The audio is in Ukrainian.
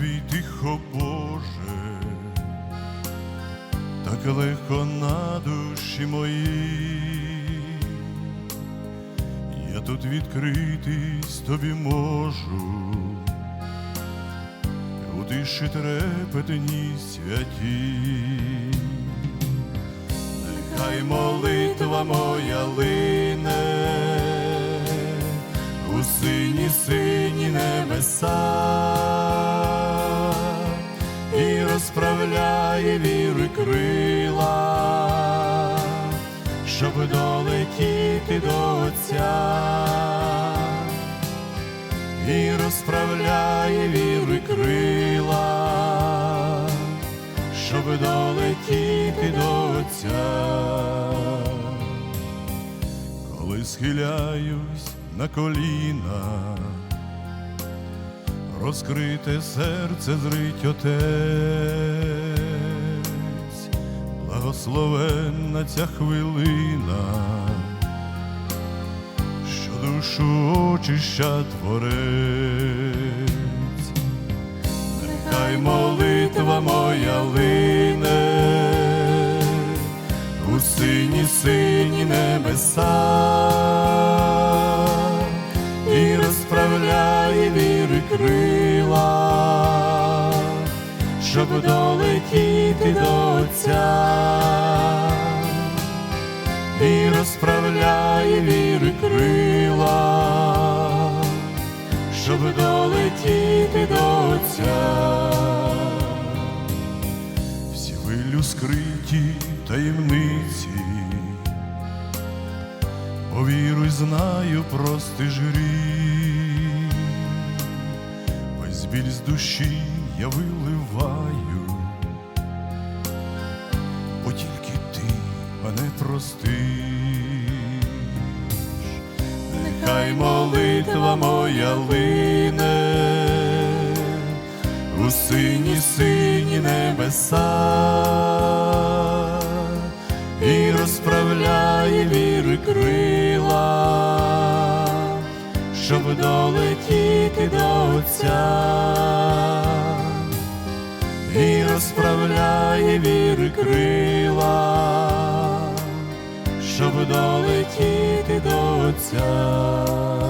Тихий, тихо, Боже, так легко на душі мої, я тут відкритись тобі можу, у тиші трепетні святі, нехай молитва моя лине у сині сині небеса розправляє віри крила, щоб долетіти до Отця, і розправляє віри крила, щоб долетіти до Отця. Коли схиляюсь на коліна, розкрите серце зрить отець, благословенна ця хвилина, що душу очища творець, нехай молитва моя лине у сині сині небеса щоб долетіти до Отця, і розправляє віри крила, щоб долетіти до Отця. Всі вилю скриті таємниці, повіруй, знаю, прости жрі, весь біль з душі я виливаю, бо тільки ти мене простиш, нехай молитва моя лине у сині сині небеса щоб долетіти до Отця, і розправляє віри крила, щоб долетіти до Отця.